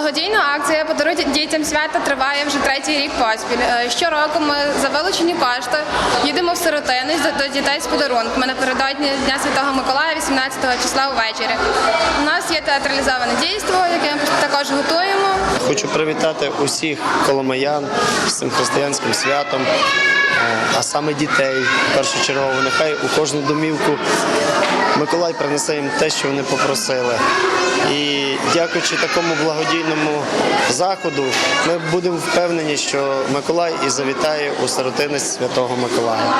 Благодійна акція «Подаруй дітям свята триває вже третій рік поспіль. Е, Щороку ми за вилучені кошти їдемо в сиротинець до, до дітей з подарунками напередодні Дня Святого Миколая, 18 числа увечері. У нас є театралізоване дійство, яке ми також готуємо. Хочу привітати усіх коломиян з цим християнським святом, е, а саме дітей першочергово. Нехай у кожну домівку Миколай принесе їм те, що вони попросили. І дякуючи такому благодійному заходу, ми будемо впевнені, що Миколай і завітає у сиротинець Святого Миколая.